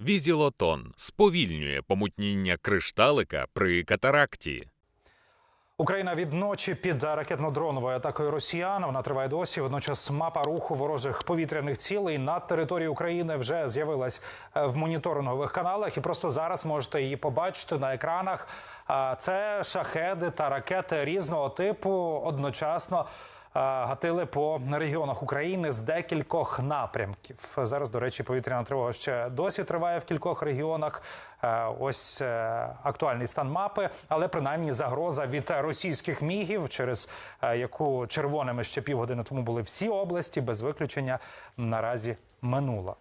Візілотон сповільнює помутніння кришталика при катаракті. Україна від ночі під ракетно-дроновою атакою росіян. Вона триває досі. Водночас мапа руху ворожих повітряних цілей над територією України вже з'явилась е, в моніторингових каналах, і просто зараз можете її побачити на екранах. Це шахеди та ракети різного типу одночасно. Гатили по регіонах України з декількох напрямків. Зараз, до речі, повітряна тривога ще досі триває в кількох регіонах. Е, Ось е, актуальний стан мапи, але принаймні загроза від російських мігів, через е, яку червоними ще півгодини тому були всі області, без виключення наразі минула.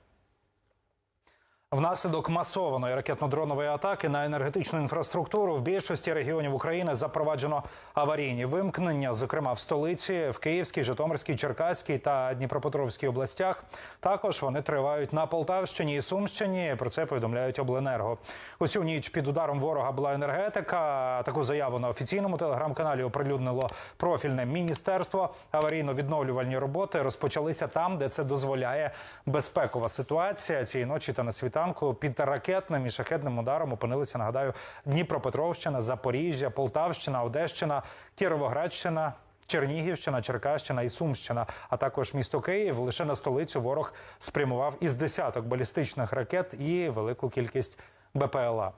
Внаслідок масованої ракетно-дронової атаки на енергетичну інфраструктуру в більшості регіонів України запроваджено аварійні вимкнення, зокрема в столиці, в Київській, Житомирській, Черкаській та Дніпропетровській областях. Також вони тривають на Полтавщині і Сумщині. Про це повідомляють обленерго. Усю ніч під ударом ворога була енергетика. Таку заяву на офіційному телеграм-каналі оприлюднило профільне міністерство. Аварійно-відновлювальні роботи розпочалися там, де це дозволяє безпекова ситуація. Цієї ночі та на світанку під ракетним і шахетним ударом опинилися. Нагадаю, Дніпропетровщина, Запоріжжя, Полтавщина, Одещина, Кіровоградщина. Чернігівщина, Черкащина і Сумщина, а також місто Київ. Лише на столицю ворог спрямував із десяток балістичних ракет і велику кількість БПЛА.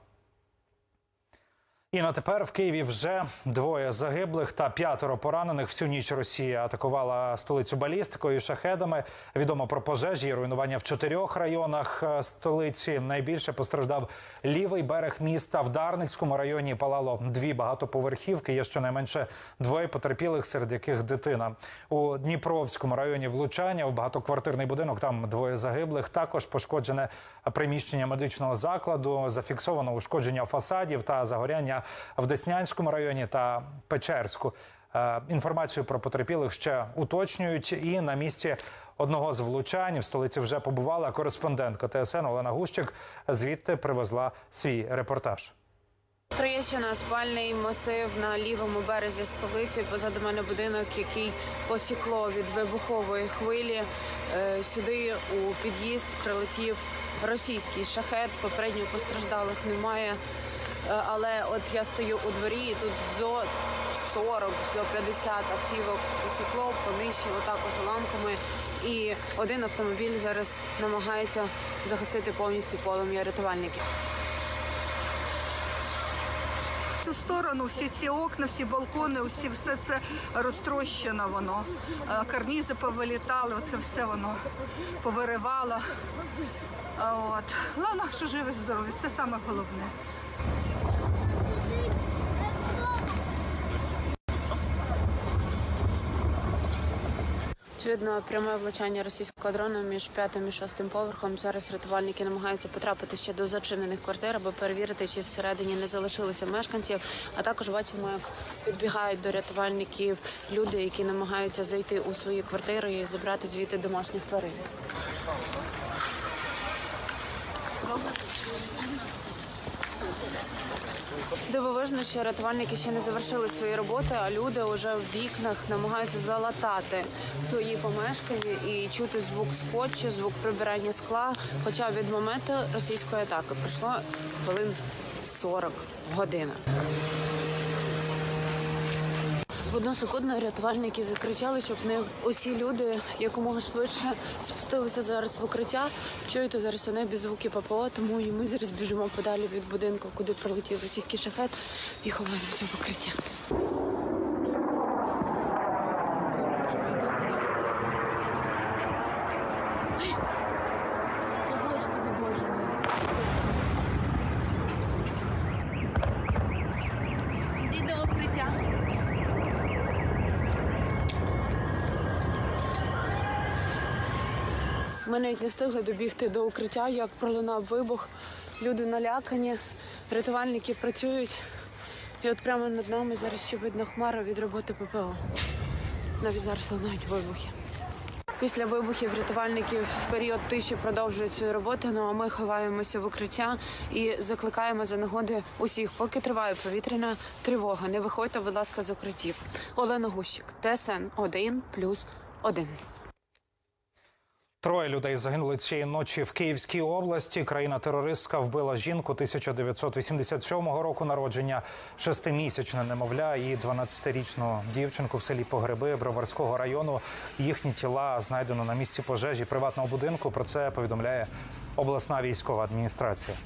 І на тепер в Києві вже двоє загиблих та п'ятеро поранених. Всю ніч Росія атакувала столицю балістикою і шахедами. Відомо про пожежі і руйнування в чотирьох районах е, столиці. Найбільше постраждав лівий берег міста. В Дарницькому районі палало дві багатоповерхівки. Є щонайменше двоє потерпілих, серед яких дитина. У Дніпровському районі влучання в багатоквартирний будинок. Там двоє загиблих. Також пошкоджене приміщення медичного закладу. Зафіксовано ушкодження фасадів та загоряння в Деснянському районі та Печерську. Е, Інформацію про потерпілих ще уточнюють. І на місці одного з влучань в столиці вже побувала кореспондентка ТСН Олена Гущик. Звідти привезла свій репортаж. Троєщина спальний масив на лівому березі столиці. Позаду мене будинок, який посікло від вибухової хвилі. Е, Сюди у під'їзд прилетів російський шахет. Попередньо постраждалих немає. Е, Але от я стою у дворі, і тут зо 40, зо 50 автівок посікло, понищило також уламками. І один автомобіль зараз намагається захистити повністю полум'я рятувальників. цю сторону всі ці окна, всі балкони, усі все це розтрощено воно. Е, Карнізи повилітали, оце все воно повиривало. А От. Головне, що живе здорові, це саме головне. Очевидно, пряме влучання російського дрона між п'ятим і шостим поверхом. Зараз рятувальники намагаються потрапити ще до зачинених квартир, аби перевірити, чи всередині не залишилося мешканців. А також бачимо, як підбігають до рятувальників люди, які намагаються зайти у свої квартири і забрати звідти домашніх тварин. Дивовижно, що рятувальники ще не завершили свої роботи, а люди вже в вікнах намагаються залатати свої помешкання і чути звук скотчу, звук прибирання скла. Хоча від моменту російської атаки пройшло хвилин 40 година. В одну рятувальники закричали, щоб не усі люди якомога швидше спустилися зараз в укриття. Чуєте зараз у небі звуки ППО, тому і ми зараз біжимо подалі від будинку, куди прилетів російський шафет, і ховаємося в укриття. Ми навіть не встигли добігти до укриття, як пролунав вибух. Люди налякані, рятувальники працюють. І от прямо над нами зараз ще видно хмара від роботи ППО. Навіть зараз лунають вибухи. Після вибухів рятувальники в період тиші продовжують свою роботу. Ну а ми ховаємося в укриття і закликаємо за нагоди усіх, поки триває повітряна тривога. Не виходьте, будь ласка, з укриттів. Олена Гущик, ТСН 1+,1. Троє людей загинули цієї ночі в Київській області. Країна-терористка вбила жінку 1987 року народження, шестимісячне немовля і 12-річну дівчинку в селі Погреби Броварського району. Їхні тіла знайдено на місці пожежі приватного будинку. Про це повідомляє обласна військова адміністрація.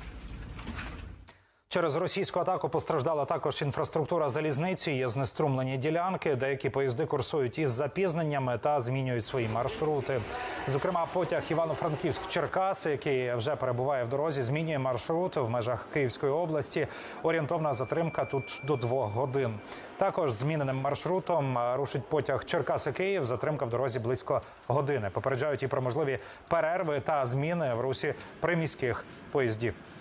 Через російську атаку постраждала також інфраструктура залізниці. Є знеструмлені ділянки. Деякі поїзди курсують із запізненнями та змінюють свої маршрути. Зокрема, потяг Івано-Франківськ-Черкаси, який вже перебуває в дорозі, змінює маршрут в межах Київської області. Орієнтовна затримка тут до двох годин. Також зміненим маршрутом рушить потяг Черкаси-Київ. Затримка в дорозі близько години. Попереджають і про можливі перерви та зміни в русі приміських поїздів.